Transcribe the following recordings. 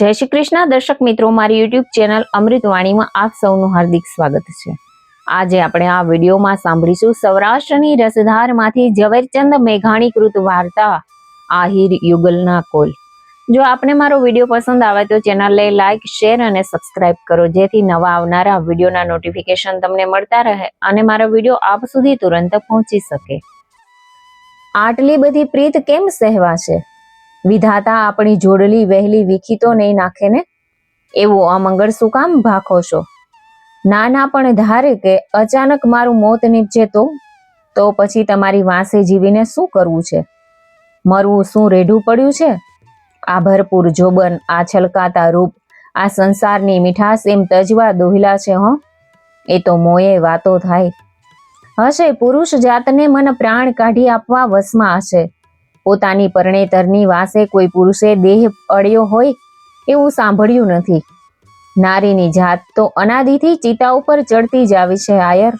જય શ્રી કૃષ્ણ. દર્શક મિત્રો, મારી યુટ્યુબ ચેનલ અમૃતવાણીમાં આપ સૌનું હાર્દિક સ્વાગત છે. આજે આપણે આ વિડીયોમાં સાંભળીશું સૌરાષ્ટ્રની રસધારમાંથી ઝવેરચંદ મેઘાણીકૃત વાર્તા, આહિર યુગલના કોલ. જો આપને મારો વીડિયો પસંદ આવે તો ચેનલને લાઇક શેર અને સબસ્ક્રાઇબ કરો, જેથી નવા આવનારા વિડીયોના નોટિફિકેશન તમને મળતા રહે અને મારો વીડિયો આપ સુધી તુરંત પહોંચી શકે. આટલી બધી પ્રીત કેમ સહેવાશે વિધાતા આપણી જોડલી વહેલી વીખી તો નહીં નાખે ને? એવું મંગળ શું કામ ભાખો છો? નાના પણ ધારે કે અચાનક મારું મોત નીપજે તો? તો પછી તમારી વાંસે જીવીને શું કરવું છે? મરવું શું રેઢું પડ્યું છે? આ ભરપૂર જોબન, આ છલકાતા રૂપ, આ સંસારની મીઠાશ એમ તજવા દોહિલા છે, હો? એ તો મોયે વાતો થાય. હશે પુરુષ જાતને મન પ્રાણ કાઢી આપવા વસમાં હશે. પોતાની પરણેતરની વાસે કોઈ પુરુષે દેહ અડ્યો હોય એવું સાંભળ્યું નથી. નારીની જાત તો અનાદિથી ચિતા ઉપર ચડતી જ આવી છે, આયર.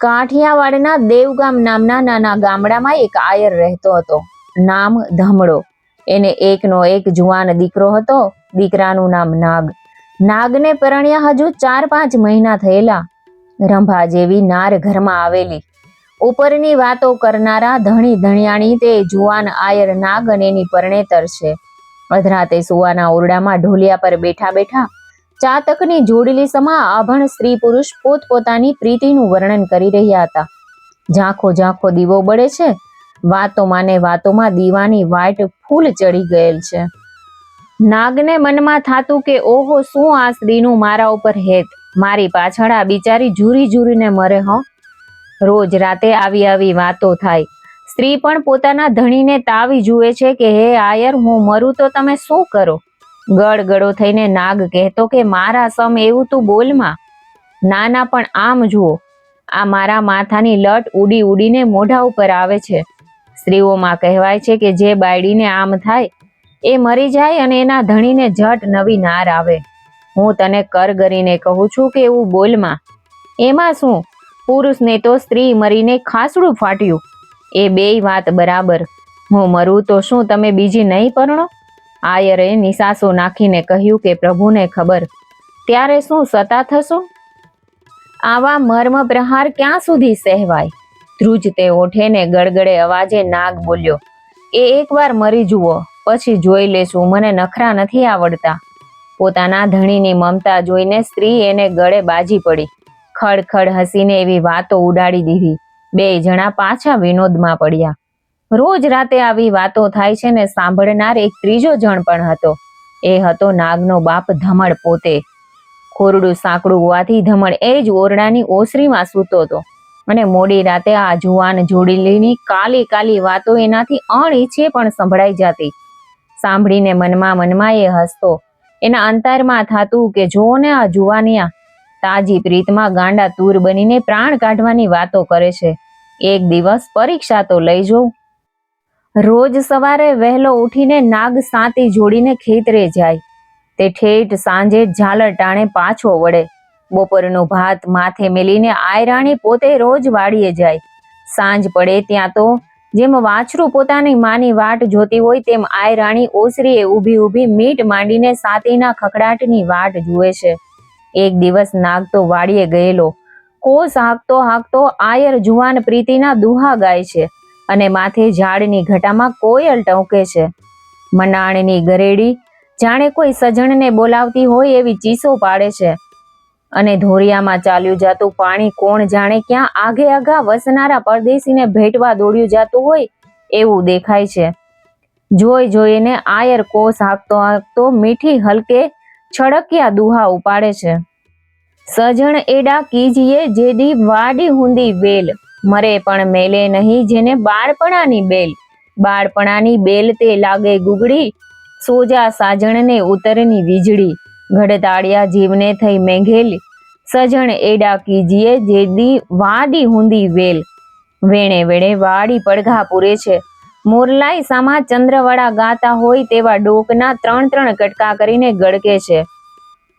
કાઠિયાવાડના દેવગામ નામના નાના ગામડામાં એક આયર રહેતો હતો. નામ ધમડો. એને એકનો એક જુવાન દીકરો હતો, દીકરાનું નામ નાગ. નાગને પરણ્યા હજુ ચાર પાંચ મહિના થયેલા. રંભા જેવી નાર ઘરમાં આવેલી. ઉપરની વાતો કરનારા ધણી ધણિયાણી તે જુવાન આયર નાગ અને એની પરણેતર છે. અધરાતે સુવાના ઓરડામાં ઢોલિયા પર બેઠા બેઠા ચાતકની જોડેલી સમા આભણ સ્ત્રી પુરુષ પોતપોતાની પ્રીતિનું વર્ણન કરી રહ્યા હતા. ઝાંખો ઝાંખો દીવો બળે છે. વાતોમાં ને વાતોમાં દીવાની વાટ ફૂલ ચડી ગયેલ છે. નાગને મનમાં થાતું કે ઓહો, શું આ સ્ત્રીનું મારા ઉપર હેત? મારી પાછળ આ બિચારી ઝૂરી ઝૂરીને મરે, હો? રોજ રાતે આવી આવી વાતો થાય. સ્ત્રી પણ પોતાના ધણીને તાવી જુએ છે કે, હે આયર, હું મરું તો તમે શું કરો? ગડગડો થઈને નાગ કહેતો કે, મારા સમ એવું તું બોલમાં નાના પણ આમ જુઓ. આ મારા માથાની લટ ઉડી ઉડીને મોઢા ઉપર આવે છે. સ્ત્રીઓમાં કહેવાય છે કે, જે બાયડીને આમ થાય, એ મરી જાય અને એના ધણીને જટ નવી નાર આવે. હું તને કર કરીને કહું છું કે, એવું બોલમાં એમાં શું? પુરુષને તો સ્ત્રી મરીને ખાસડું ફાટ્યું. એ બેય વાત બરાબર. હું મરું તો શું તમે બીજી નહીં પરણો? આયરે નિસાસો નાખીને કહ્યું કે પ્રભુને ખબર. ત્યારે શું સતા થશો? આવા મર્મ પ્રહાર ક્યાં સુધી સહેવાય? ધ્રુજ તે ઓઠેને ગળગડે અવાજે નાગ બોલ્યો, એ એકવાર મરી જુઓ, પછી જોઈ લેશું, મને નખરા નથી આવડતા. પોતાના ધણીની મમતા જોઈને સ્ત્રી એને ગળે બાજી પડી. ખડખડ હસીને એવી વાતો ઉડાડી દીધી. બે જણા પાછા વિનોદમાં પડ્યા. રોજ રાતે આવી વાતો થાય છે ને સાંભળનાર એક ત્રીજો જણ પણ હતો. એ હતો નાગનો બાપ ધમડ પોતે. ખોરડું સાંકડું હોવાથી ધમડ એ જ ઓરડાની ઓસરીમાં સૂતો હતો. અને મોડી રાતે આ જુવાન જોડીલીની કાલી કાલી વાતો એનાથી અણઈચ્છે પણ સંભળાઈ જતી. સાંભળીને મનમાં મનમાં એ હસતો. એના અંતરમાં થાતું કે જો ને આ જુવાનિયા તાજી પ્રીતમાં ગાંડા તૂર બનીને પ્રાણ કાઢવાની વાતો કરે છે. એક દિવસ પરીક્ષા તો લઈ જોઉં રોજ સવારે વહેલો ઉઠીને નાગ સાંતી જોડીને ખેતરે જાય. તે ઠેઠ સાંજે ઝાલર ટાણે પાછો વળે. બપોરનો ભાત માથે મેલીને આયરાણી પોતે રોજ વાડીએ જાય. સાંજ પડે ત્યાં તો જેમ વાછરું પોતાની માની વાટ જોતી હોય તેમ આયરાણી ઓસરીએ ઊભી ઊભી મીટ માંડીને સાતીના ખકડાટની વાટ જુએ છે. એક દિવસ નાગ તો વાડીએ ગયેલો. કોસ હાંકતો હાંકતો આયર જુવાન પ્રીતિના દુહા ગાય છે અને માથે ઝાડની ઘટામાં કોયલ ટવકે છે. મનાણની ગરેડી જાણે કોઈ સજણને બોલાવતી હોય એવી ચીસો પાડે છે. અને ધોરિયામાં ચાલ્યું જાતું પાણી કોણ જાણે ક્યાં આઘે આઘા વસનારા પરદેશીને ભેટવા દોડ્યું જાતું હોય એવું દેખાય છે. જોઈ જોઈને આયર કોસ હાંકતો હાંકતો મીઠી હલકે છડકિયા દુહા ઉપાડે છે. સજણ એડા કીજીએ જેડી વાડી હુંદી વેલ. મરે પણ મેલે નહીં જેને બાળપણાની બેલ. બાળપણાની બેલ તે લાગે ગુગડી. સોજા સાજણને ઉતરની વીજળી. ઘડતાળિયા જીવને થઈ મેઘેલી. સજણ એડા કીજીએ જેદી વાડી હુંદી વેલ. વેણે વેણે વાડી પડઘા પૂરે છે. મોરલાઈ સામા ચંદ્રવાળા ગાતા હોય તેવા ડોકના ત્રણ ત્રણ કટકા કરીને ગળકે છે.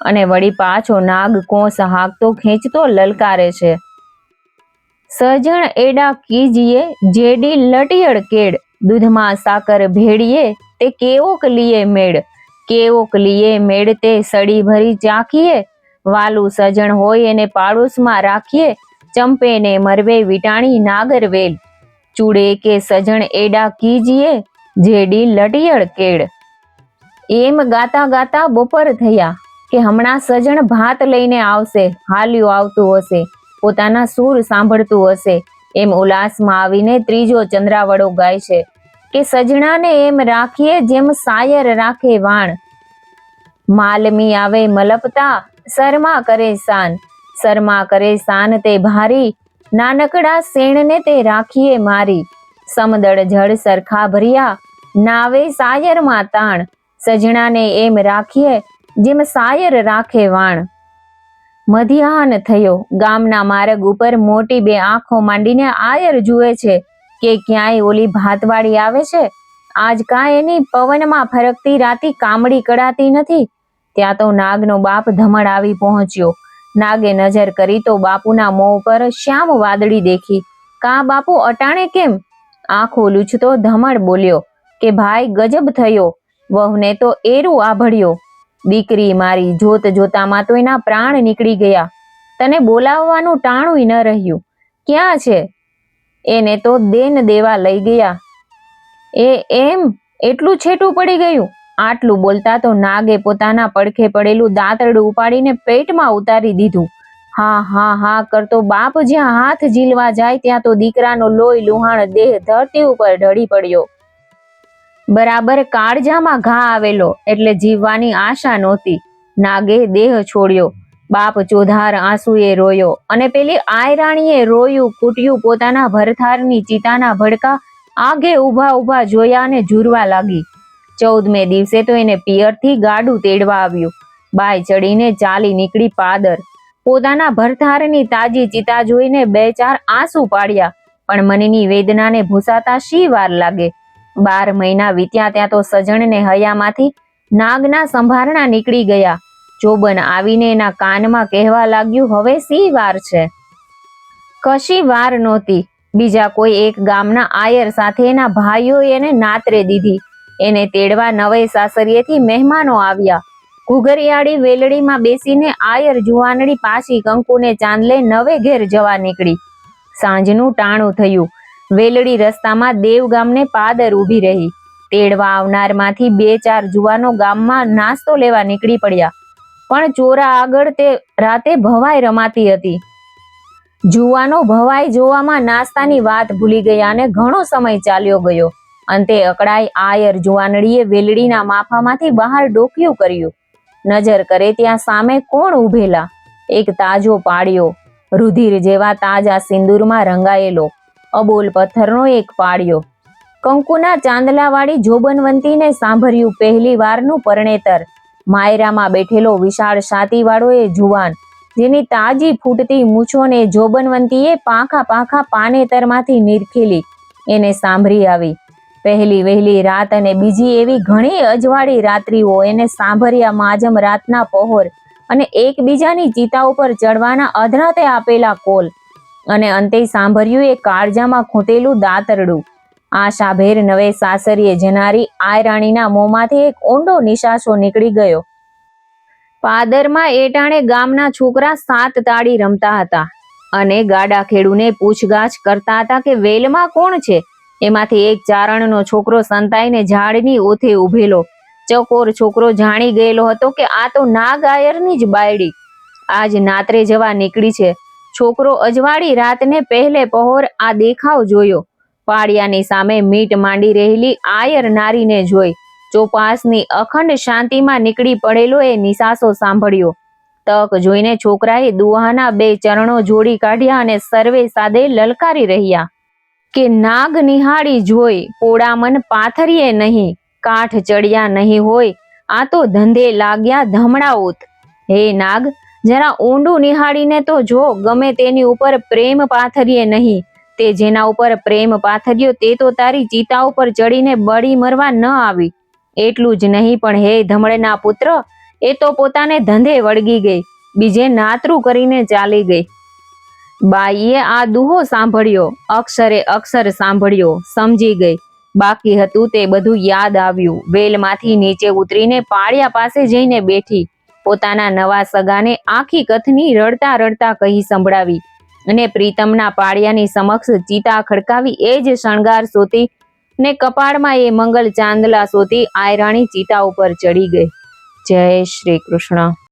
અને વળી પાછો નાગ કોસ હાકતો, ખેંચતો, લલકારે છે. સજણ એડા કીજીએ, જેડી લટિયળ કેડ, દૂધમાં સાકર ભેળીએ, તે કેવોક લીએ મેળ, કેવોક લીએ મેળતે સડી ભરી ચાખીએ. વાલું સજણ હોય એને પાડોશમાં રાખીએ ચંપે ને મરવે વિટાણી નાગરવેલ. ચૂડે કે સજણ એડા કીજીએ, જેડી લટિયળ કેળ. એમ ગાતા ગાતા બપોર થયા કે હમણાં સજણ ભાત લઈને આવશે, હાલ્યું આવતું હશે, પોતાના સૂર સાંભળતું હશે. એમ ઉલ્લાસમાં આવીને ત્રીજો ચંદ્રાવડો ગાય છે કે સજણાને એમ રાખીએ જેમ સાયર રાખે વાણ. માલમી આવે મલપતા, શર્મા કરે શાન. શર્મા કરે શાન તે ભારી નાનકડા શેણને તે રાખીએ મારી. સમદળ જળ સરખા ભર્યા, નાવે સાયરમાં તાણ સજણાને એમ રાખીએ જેમ સાયર રાખે વાણ. મધ્યાહન થયો, ગામના માર્ગ ઉપર મોટી બે આંખો માંડીને આયર જુએ છે કે ક્યાંય ઓલી ભાતવાળી આવે છે? આજ કાંઈ એની પવનમાં ફરકતી રાતી કામડી કડાતી નથી. ત્યાં તો નાગનો બાપ ધમણ આવી પહોંચ્યો. નાગે નજર કરી તો બાપુના મોં પર શ્યામ વાદળી દેખી. કા બાપુ, અટાણે કેમ? આંખો લૂછતો ધમણ બોલ્યો કે ભાઈ, ગજબ થયો. વહુને તો એરું આભળ્યો. દીકરી મારી જોત જોતામાં તો એના પ્રાણ નીકળી ગયા. તને બોલાવવાનું ટાણું ન રહ્યું. ક્યાં છે? એને તો દેન દેવા લઈ ગયા. એ એમ? એટલું છેટું પડી ગયું? આટલું બોલતા તો નાગે પોતાના પડખે પડેલું દાંતરડું ઉપાડીને પેટમાં ઉતારી દીધું. હા હા હા, કરતો બાપ જ્યાં હાથ ઝીલવા જાય ત્યાં તો દીકરાનો લોહી લુહાણ દેહ ધરતી ઉપર ઢળી પડ્યો. બરાબર કાળજામાં ઘા આવેલો એટલે જીવવાની આશા નહોતી. નાગે દેહ છોડ્યો. બાપ ચોધાર આંસુએ રોયો અને પેલી આયરાણીએ રોયું, કૂટ્યું પોતાના ભરથારની ચિતાના ભડકા આગે ઊભા ઊભા જોયા અને ઝૂરવા લાગી. ચૌદમે દિવસે તો એને પિયરથી ગાડું તેડવા આવ્યું. બાય ચડીને ચાલી નીકળી પાદર. પોતાના ભરથારની તાજી ચિતા જોઈને બે ચાર આંસુ પાડ્યા, પણ મનની વેદનાને ભૂસાતા શી વાર લાગે? બાર મહિના વીત્યા ત્યાં તો સજણને હયામાંથી નાગના સંભારણા નીકળી ગયા. જોબન આવીને એના કાનમાં કહેવા લાગ્યું, હવે સી વાર છે? કશી વાર નહોતી. બીજા કોઈ એક ગામના આયર સાથે એના ભાઈઓએ એને નાતરે દીધી. એને તેડવા નવે સાસરીએથી મહેમાનો આવ્યા. ઘુઘરિયાળી વેલડીમાં બેસીને આયર જુવાનડી પાછી કંકુને ચાંદલે નવે ઘેર જવા નીકળી. સાંજનું ટાણું થયું. વેલડી રસ્તામાં દેવ ગામને પાદર ઊભી રહી. તેડવા આવનારમાંથી બે ચાર જુવાનો ગામમાં નાસ્તો લેવા નીકળી પડ્યા. પણ ચોરા આગળ તે રાતે ભવાઈ રમાતી હતી. જુવાનો ભવાઈ જોવામાં નાસ્તાની વાત ભૂલી ગયા અને ઘણો સમય ચાલ્યો ગયો. અંતે અકળાઈ આયર જુવાનડીએ વેલડીના માફામાંથી બહાર ડોક્યું કર્યું. નજર કરે ત્યાં સામે કોણ ઉભેલા એક તાજો પાડ્યો રુધિર જેવા તાજા સિંદૂરમાં રંગાયેલો, અબોલ પથ્થરનો એક પાડ્યો કંકુના ચાંદલાવાળી જોબનવંતીને સાંભળ્યું પહેલી વારનું પરણેતર. માયરામાં બેઠેલો વિશાળ છાતીવાળો એ જુવાન, જેની તાજી ફૂટતી મૂછોને જોબનવંતીએ પાંખા પાંખા પાનેતરમાંથી નીરખેલી, એને સાંભળી આવી. પહેલી વહેલી રાત અને બીજી એવી ઘણી અજવાળી રાત્રિઓ એને સાંભળ્યા માજમ રાતના પહોર અને એકબીજાની ચિતા ઉપર ચડવાના અધરાતે આપેલા કોલ. અને અંતે સાંભળ્યું એ કાળજામાં ખૂંટેલું દાતરડું. આશાભેર નવે સાસરીએ જનારી આયરાણીના મોંમાંથી એક ઊંડો નિશાસો નીકળી ગયો. પાદરમાં એટાણે ગામના છોકરા સાત તાળી રમતા હતા. અને ગાડા ખેડૂને પૂછગાછ કરતા હતા કે વેલમાં કોણ છે? એમાંથી એક ચારણનો છોકરો સંતાઈને ઝાડની ઓથે ઉભેલો ચકોર છોકરો જાણી ગયેલો હતો કે આ તો નાગાયરની જ બાયડી. આજ નાત્રે જવા નીકળી છે. છોકરો અજવાળી રાતને પહેલે પહોર આ દેખાવ જોયો. પાડિયાની સામે મીટ માંડી રહેલી આયર નારીને જોઈ. ચોપાસની અખંડ શાંતિમાં નીકળી પડેલો એ નિસાસો સાંભળ્યો. તક જોઈને છોકરાએ દુહાના બે ચરણો જોડી કાઢ્યા અને સર્વે સાદે લલકારી રહ્યા. કે નાગ નિહાળી જોઈ પોડામન પાથરીએ નહીં, કાઠ ચડ્યા નહીં હોય, આ તો ધંધે લાગ્યા ધમણાઓત હે નાગ, જરા ઊંડું નિહાળીને તો જો ગમે તેની ઉપર પ્રેમ પાથરીએ નહીં, તે જેના ઉપર પ્રેમ પાથર્યો તે તો તારી ચિતા ઉપર ચડીને બળી મરવા ન આવી. એટલું જ નહીં પણ હે ધમળના પુત્ર, એ તો પોતાને ધંધે વળગી ગઈ, બીજે નાતરું કરીને ચાલી ગઈ. બાઈએ આ દુહો સાંભળ્યો, અક્ષરે અક્ષર સાંભળ્યો, સમજી ગઈ. બાકી હતું તે બધું યાદ આવ્યું. વેલમાંથી નીચે ઉતરીને પાળિયા પાસે જઈને બેઠી. પોતાના નવા સગાને આખી કથની રડતા રડતા કહી સંભળાવી અને પ્રીતમના પાળિયાની સમક્ષ ચિતા ખડકાવી એ જ શણગાર સોતી ને કપાળમાં એ મંગલ ચાંદલા સોતી આયરાણી ચિતા ઉપર ચડી ગઈ. જય શ્રી કૃષ્ણ.